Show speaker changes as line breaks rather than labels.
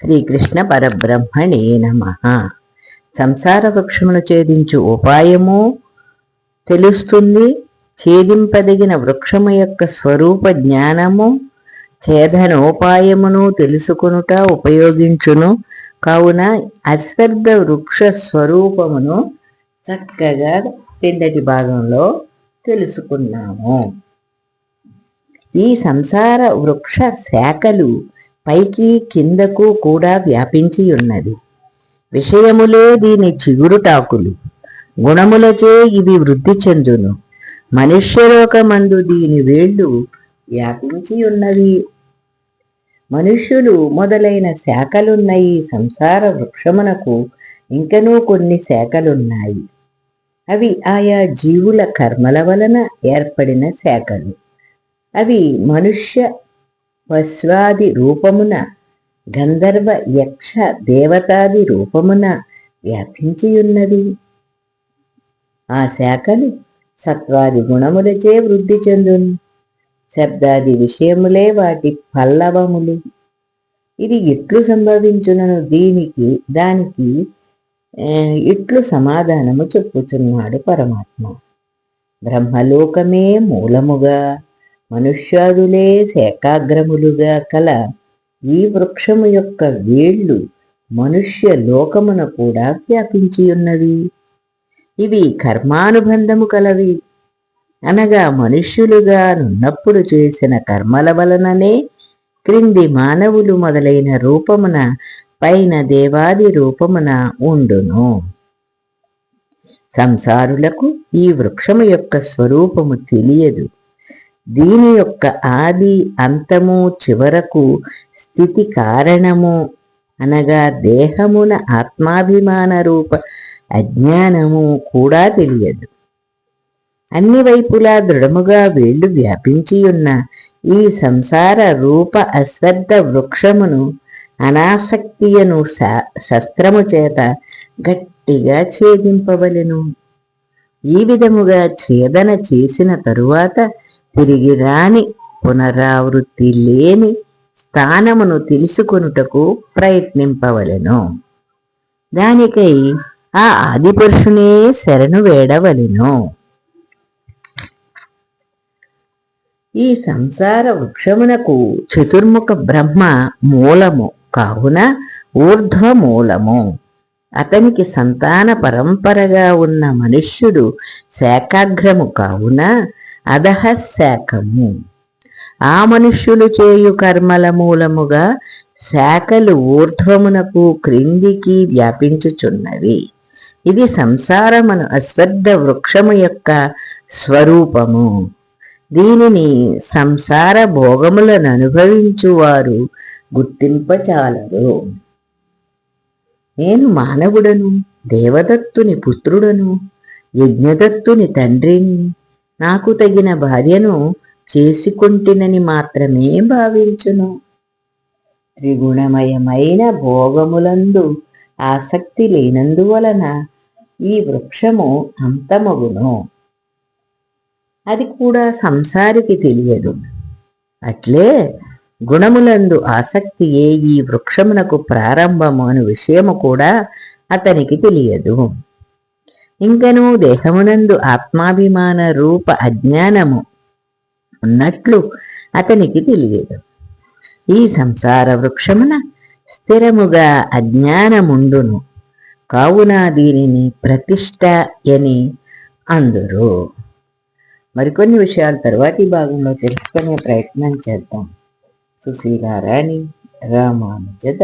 శ్రీకృష్ణ పరబ్రహ్మణే నమ. సంసార వృక్షమును ఛేదించు ఉపాయము తెలుస్తుంది. ఛేదింపదగిన వృక్షము యొక్క స్వరూప జ్ఞానము ఛేదనోపాయమును తెలుసుకునుట ఉపయోగించును. కావున అశ్వద్ధ వృక్ష స్వరూపమును చక్కగా కిందటి భాగంలో తెలుసుకున్నాము. ఈ సంసార వృక్ష శాఖలు పైకి కిందకు కూడా వ్యాపించి ఉన్నది విషయములే దీని చిగురుటాకులు. గుణములచే ఇవి వృద్ధి చెందును. మనుష్యలోకమందు దీని వేళ్ళు వ్యాపించి ఉన్నవి మనుష్యులు మొదలైన శాఖలున్న ఈ సంసార వృక్షమునకు ఇంకనూ కొన్ని శాఖలున్నాయి. అవి ఆయా జీవుల కర్మల వలన ఏర్పడిన శాఖలు. అవి మనుష్య పశ్వాది రూపమున గంధర్వ యక్ష దేవతాది రూపమున వ్యాపించియున్నది. ఆ శాఖలు సత్వాది గుణములచే వృద్ధి చెందును. శబ్దాది విషయములే వాటి పల్లవములు. ఇది ఎట్లు సంభవించునను దీనికి దానికి ఇట్లు సమాధానము చెప్పుతున్నాడు పరమాత్మ. బ్రహ్మలోకమే మూలముగా. మనుష్యాదులే శేకాగ్రములుగా కల. ఈ వృక్షము యొక్క వేళ్ళు మనుష్య లోకమున కూడా వ్యాపించి ఉన్నవి ఇవి కర్మానుబంధము కలవి. అనగా మనుష్యులుగా నున్నప్పుడు చేసిన కర్మల వలననే క్రింది మానవులు మొదలైన రూపమున పైన దేవాది రూపమున ఉండును. సంసారులకు ఈ వృక్షము యొక్క స్వరూపము తెలియదు. దీని యొక్క ఆది అంతము చివరకు స్థితి కారణము అనగా దేహమున ఆత్మాభిమాన రూప అజ్ఞానము కూడా తెలియదు. అన్ని వైపులా దృఢముగా వేళ్ళు వ్యాపించి ఉన్న ఈ సంసార రూప అశ్రద్ధ వృక్షమును అనాసక్తియను శస్త్రము చేత గట్టిగా ఛేదింపవలెను. ఈ విధముగా ఛేదన చేసిన తరువాత తిరిగి రాని పునరావృత్తి లేని స్థానమును తెలుసుకొనుటకు ప్రయత్నింపవలెను. దానికై ఆ ఆదిపురుషునే శరణు వేడవలెను. ఈ సంసార వృక్షమునకు చతుర్ముఖ బ్రహ్మ మూలము కావున ఊర్ధ్వ మూలము అతనికి సంతాన పరంపరగా ఉన్న మనుష్యుడు శాఖాగ్రము కావున అధహశాఖము ఆ మనుష్యులు చేయు కర్మల మూలముగా శాఖలు ఊర్ధ్వమునకు క్రిందికి వ్యాపించుచున్నవి. ఇది సంసారమును అశ్వద్ధ వృక్షము యొక్క స్వరూపము. దీనిని సంసార భోగములను అనుభవించువారు గుర్తింపచాలరు. నేను మానవుడను దేవదత్తుని పుత్రుడను యజ్ఞదత్తుని తండ్రిని నాకు తగిన భార్యను చేసుకుంటునని మాత్రమే భావించును. త్రిగుణమయమైన భోగములందు ఆసక్తి లేనందువలన ఈ వృక్షము అంతమగును. అది కూడా సంసారికి తెలియదు. అట్లే గుణములందు ఆసక్తియే ఈ వృక్షమునకు ప్రారంభము అను విషయము కూడా అతనికి తెలియదు. ఇంకనూ దేహమునందు ఆత్మాభిమాన రూప అజ్ఞానము ఉన్నట్లు అతనికి తెలియదు. ఈ సంసార వృక్షమున స్థిరముగా అజ్ఞానముండును. కావున దీనిని ప్రతిష్ట అని అందరూ. మరికొన్ని విషయాలు తర్వాతి భాగంలో తెలుసుకునే ప్రయత్నం చేద్దాం. సుశీలారాణి రామానుజద